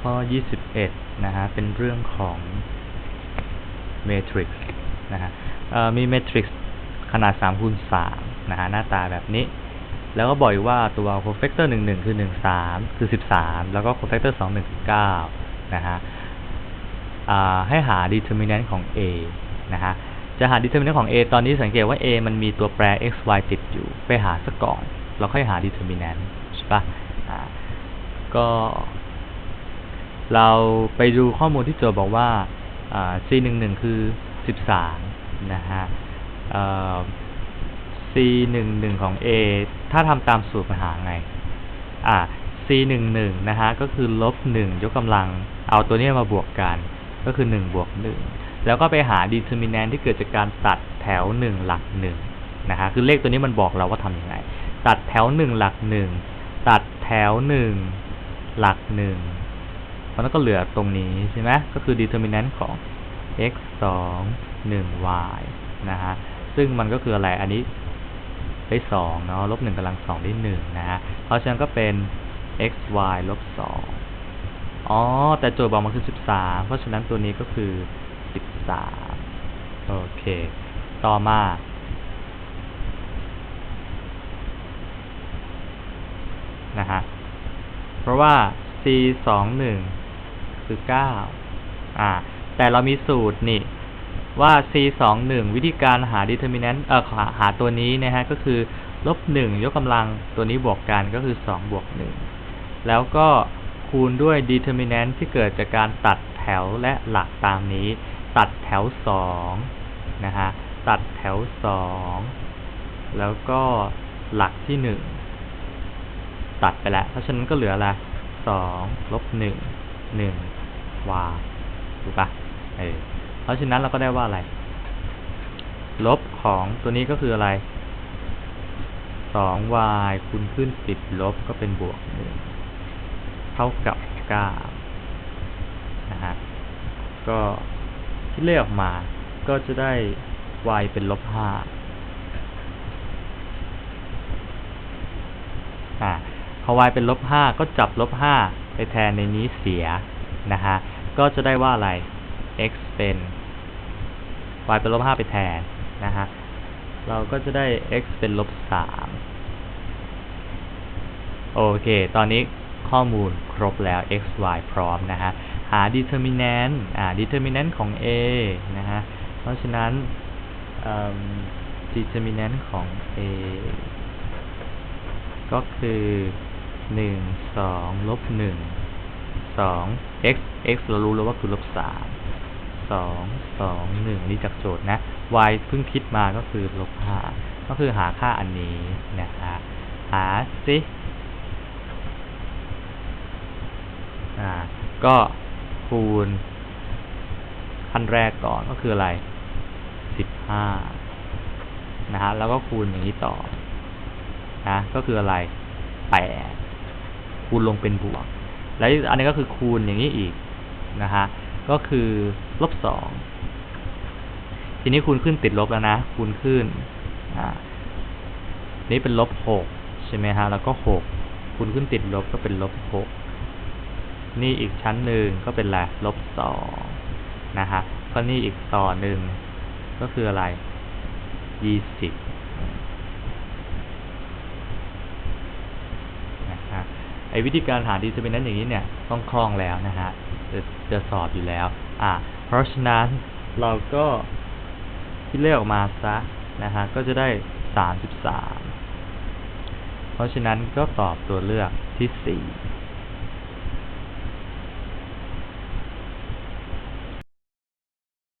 ข้อ 21 นะฮะ เป็นเรื่องของ matrix นะฮะเอ่อมี matrix ขนาด3คูณ3นะฮะ หน้าตาแบบนี้ แล้วก็บอกว่าตัว cofactor 11 คือ 13 คือ 13 แล้วก็ cofactor 21 คือ 9 นะฮะให้หา determinant ของ a นะฮะ จะหา determinant ของ a ตอนนี้สังเกตว่า a มันมีตัวแปร x y ติดอยู่ ไปหาซะก่อนเราค่อยหา determinant ใช่ปะอ่าก็ เราไปดูข้อมูลที่โจทย์บอกว่าอ่า c 1 1 คือ 13 นะฮะเอ่อ c 1 1 ของ a ถ้าทำตามสูตรมันหาไง อ่า c 1 1 นะฮะ ก็คือลบ 1 ยกกำลัง เอาตัวนี้มาบวกกัน ก็คือ 1 บวก 1 แล้วก็ไปหา determinant ที่เกิดจากการตัดแถว 1 หลัก 1 นะฮะ คือเลขตัวนี้มันบอกเราว่าทำยังไง ตัดแถว 1 หลัก 1 ตัดแถว 1 หลัก 1 เพราะนั้นก็เหลือตรงนี้ใช่ไหมก็คือ determinant ของ x 2 1 y นะฮะ ซึ่งมันก็คืออะไร อันนี้ได้2เนาะ ลบ1กำลัง2ได้1นะฮะ เพราะฉะนั้นก็เป็น x y ลบ2อ๋อ แต่โจทย์บอกมันคือ 13 เพราะฉะนั้นตัวนี้ก็คือ 13 โอเค ต่อมา นะฮะ เพราะว่า c 2 1 คือ9อ่า แต่เรามีสูตรนี่ว่า c 2 1วิธีการหา determinant เอ่อหาหาตัวนี้นะฮะ ก็คือลบ1ยกกำลังตัวนี้บวกกันก็คือ2บวก1แล้วก็คูณด้วย determinant ที่เกิดจากการตัดแถวและหลักตามนี้ ตัดแถว2นะฮะ ตัดแถว2แล้วก็หลักที่1ตัดไปแล้ว เพราะฉะนั้นก็เหลืออะไรสองลบหนึ่ง หนึ่งวาถูกปะเออเพราะฉะนั้นเราก็ได้ว่าอะไร ลบของตัวนี้ก็คืออะไรสอง y คูณขึ้นติดลบก็เป็นบวกหนึ่งเท่ากับเก้านะฮะก็ที่เลขออกมาก็จะได้ y เป็นลบห้าอ่าพอ y เป็นลบห้าก็จับลบห้า แทนในนี้เสียนะฮะก็จะได้ว่าอะไร x เป็น y เป็นลบห้าไปแทนนะฮะเราก็จะได้ x เป็นลบสามโอเค ตอนนี้ข้อมูลครบแล้ว x y พร้อมนะฮะ หา determinant อ่า determinant ของ a นะฮะ เพราะฉะนั้นเอิ่ม determinant ของ a ก็คือ หนึ่งสองลบหนึ่งสอง x x เรารู้แล้วว่าคือลบสามสองสองหนึ่งนี่จากโจทย์นะ y เพิ่งคิดมาก็คือลบห้าก็คือหาค่าอันนี้นะฮะหาสิอ่าก็คูณขั้นแรกก่อนก็คืออะไรสิบห้านะฮะแล้วก็คูณอย่างนี้ต่อนะก็คืออะไรแปด คูณลงเป็นบวก แล้วอันนี้ก็คือคูณอย่างนี้อีกนะฮะก็คือลบสองทีนี้คูณขึ้นติดลบแล้วนะ คูณขึ้นอ่านี่เป็นลบหกใช่ไหมฮะแล้วก็หกคูณขึ้นติดลบก็เป็นลบหกนี่อีกชั้นหนึ่งก็เป็นอะไรลบสองนะฮะก็นี่อีกต่อหนึ่งก็คืออะไรยี่สิบ นะฮะ ไอ้วิธีการหาดีสเปนนั้นอย่างนี้เนี่ยต้องคล่องแล้วนะฮะจะจะสอบอยู่แล้ว อ่า เพราะฉะนั้นเราก็คิดเลขออกมาซะนะฮะก็จะได้สามสิบสามเพราะฉะนั้นก็ตอบตัวเลือกที่สี่